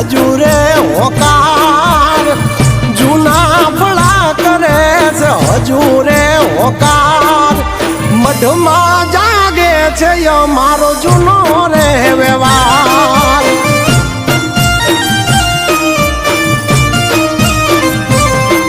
હજુ રે જૂના ફળા કરે છે હજુ રે મઢમાં જાગે છે મારો જૂનો